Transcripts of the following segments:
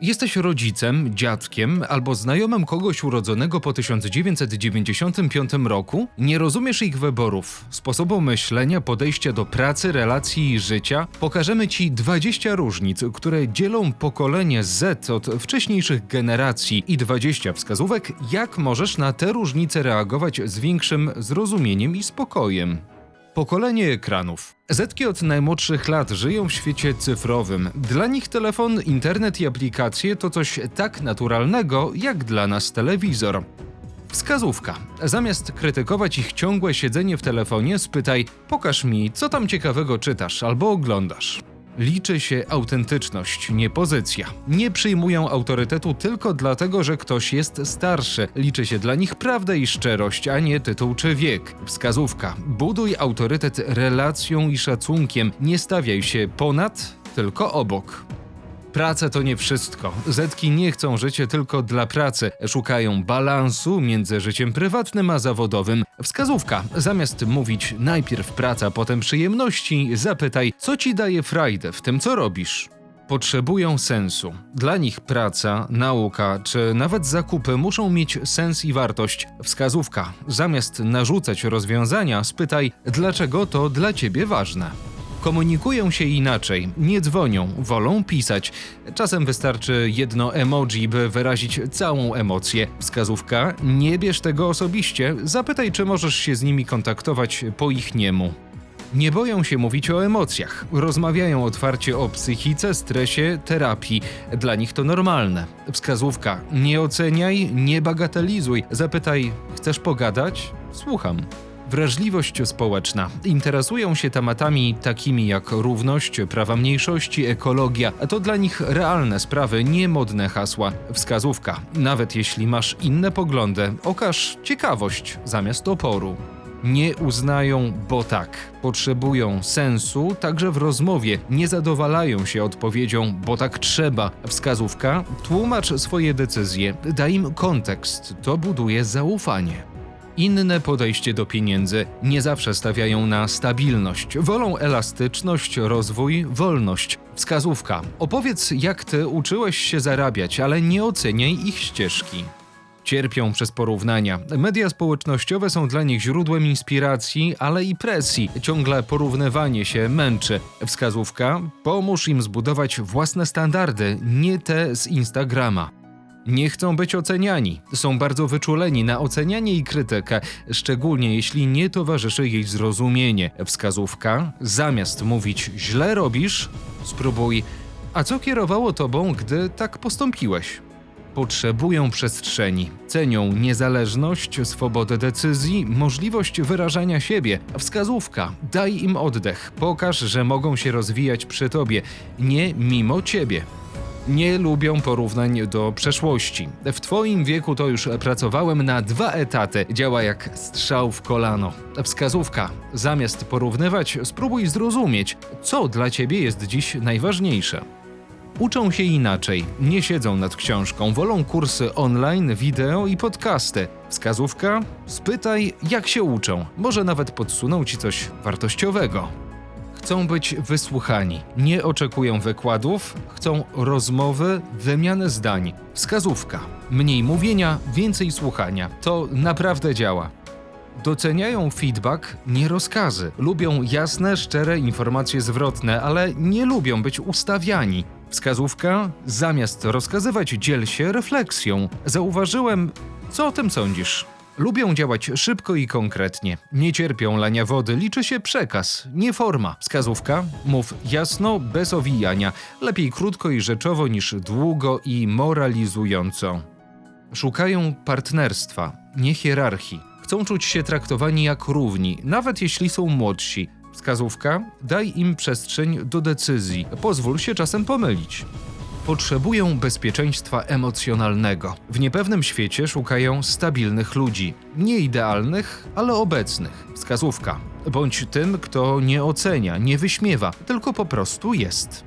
Jesteś rodzicem, dziadkiem albo znajomym kogoś urodzonego po 1995 roku? Nie rozumiesz ich wyborów, sposobu myślenia, podejścia do pracy, relacji i życia? Pokażemy Ci 20 różnic, które dzielą pokolenie Z od wcześniejszych generacji i 20 wskazówek, jak możesz na te różnice reagować z większym zrozumieniem i spokojem. Pokolenie ekranów. Zetki od najmłodszych lat żyją w świecie cyfrowym. Dla nich telefon, internet i aplikacje to coś tak naturalnego, jak dla nas telewizor. Wskazówka. Zamiast krytykować ich ciągłe siedzenie w telefonie, spytaj: Pokaż mi, co tam ciekawego czytasz albo oglądasz. Liczy się autentyczność, nie pozycja. Nie przyjmują autorytetu tylko dlatego, że ktoś jest starszy. Liczy się dla nich prawda i szczerość, a nie tytuł czy wiek. Wskazówka. Buduj autorytet relacją i szacunkiem. Nie stawiaj się ponad, tylko obok. Praca to nie wszystko. Zetki nie chcą żyć tylko dla pracy. Szukają balansu między życiem prywatnym a zawodowym. Wskazówka. Zamiast mówić najpierw praca, potem przyjemności, zapytaj, co ci daje frajdę w tym, co robisz. Potrzebują sensu. Dla nich praca, nauka czy nawet zakupy muszą mieć sens i wartość. Wskazówka. Zamiast narzucać rozwiązania, spytaj, dlaczego to dla ciebie ważne. Komunikują się inaczej, nie dzwonią, wolą pisać. Czasem wystarczy jedno emoji, by wyrazić całą emocję. Wskazówka: nie bierz tego osobiście, zapytaj, czy możesz się z nimi kontaktować po ich niemu. Nie boją się mówić o emocjach, rozmawiają otwarcie o psychice, stresie, terapii. Dla nich to normalne. Wskazówka: nie oceniaj, nie bagatelizuj, zapytaj, chcesz pogadać? Słucham. Wrażliwość społeczna. Interesują się tematami takimi jak równość, prawa mniejszości, ekologia. To dla nich realne sprawy, nie modne hasła. Wskazówka. Nawet jeśli masz inne poglądy, okaż ciekawość zamiast oporu. Nie uznają, bo tak. Potrzebują sensu także w rozmowie. Nie zadowalają się odpowiedzią, bo tak trzeba. Wskazówka: tłumacz swoje decyzje, daj im kontekst. To buduje zaufanie. Inne podejście do pieniędzy nie zawsze stawiają na stabilność, wolą elastyczność, rozwój, wolność. Wskazówka. Opowiedz, jak ty uczyłeś się zarabiać, ale nie oceniaj ich ścieżki. Cierpią przez porównania. Media społecznościowe są dla nich źródłem inspiracji, ale i presji. Ciągle porównywanie się męczy. Wskazówka: pomóż im zbudować własne standardy, nie te z Instagrama. Nie chcą być oceniani. Są bardzo wyczuleni na ocenianie i krytykę, szczególnie jeśli nie towarzyszy jej zrozumienie. Wskazówka: zamiast mówić źle robisz, spróbuj. A co kierowało tobą, gdy tak postąpiłeś? Potrzebują przestrzeni. Cenią niezależność, swobodę decyzji, możliwość wyrażania siebie. Wskazówka: daj im oddech. Pokaż, że mogą się rozwijać przy tobie, nie mimo ciebie nie lubią porównań do przeszłości. W Twoim wieku to już pracowałem na dwa etaty. Działa jak strzał w kolano. Wskazówka. Zamiast porównywać, spróbuj zrozumieć, co dla Ciebie jest dziś najważniejsze. Uczą się inaczej, nie siedzą nad książką, wolą kursy online, wideo i podcasty. Wskazówka? Spytaj, jak się uczą. Może nawet podsuną ci coś wartościowego. Chcą być wysłuchani, nie oczekują wykładów, chcą rozmowy, wymiany zdań. Wskazówka. Mniej mówienia, więcej słuchania. To naprawdę działa. Doceniają feedback, nie rozkazy. Lubią jasne, szczere informacje zwrotne, ale nie lubią być ustawiani. Wskazówka: zamiast rozkazywać, dziel się refleksją. Zauważyłem, co o tym sądzisz? Lubią działać szybko i konkretnie. Nie cierpią lania wody, liczy się przekaz, nie forma. Wskazówka? Mów jasno, bez owijania. Lepiej krótko i rzeczowo niż długo i moralizująco. Szukają partnerstwa, nie hierarchii. Chcą czuć się traktowani jak równi, nawet jeśli są młodsi. Wskazówka? Daj im przestrzeń do decyzji. Pozwól się czasem pomylić potrzebują bezpieczeństwa emocjonalnego. W niepewnym świecie szukają stabilnych ludzi. Nie idealnych, ale obecnych. Wskazówka. Bądź tym, kto nie ocenia, nie wyśmiewa, tylko po prostu jest.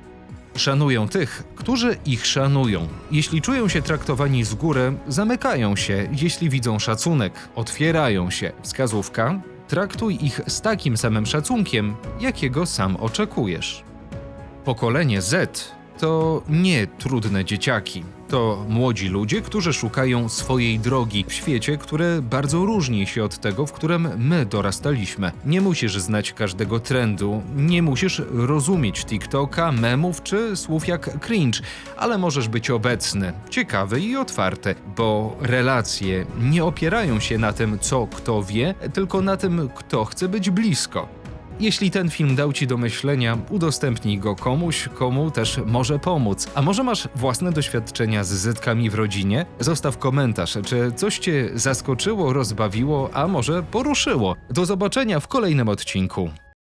Szanują tych, którzy ich szanują. Jeśli czują się traktowani z góry, zamykają się. Jeśli widzą szacunek, otwierają się. Wskazówka. Traktuj ich z takim samym szacunkiem, jakiego sam oczekujesz. Pokolenie Z to nie trudne dzieciaki. To młodzi ludzie, którzy szukają swojej drogi w świecie, który bardzo różni się od tego, w którym my dorastaliśmy. Nie musisz znać każdego trendu, nie musisz rozumieć TikToka, memów czy słów jak cringe, ale możesz być obecny, ciekawy i otwarty, bo relacje nie opierają się na tym, co kto wie, tylko na tym, kto chce być blisko. Jeśli ten film dał ci do myślenia, udostępnij go komuś, komu też może pomóc. A może masz własne doświadczenia z zytkami w rodzinie? Zostaw komentarz, czy coś cię zaskoczyło, rozbawiło, a może poruszyło. Do zobaczenia w kolejnym odcinku.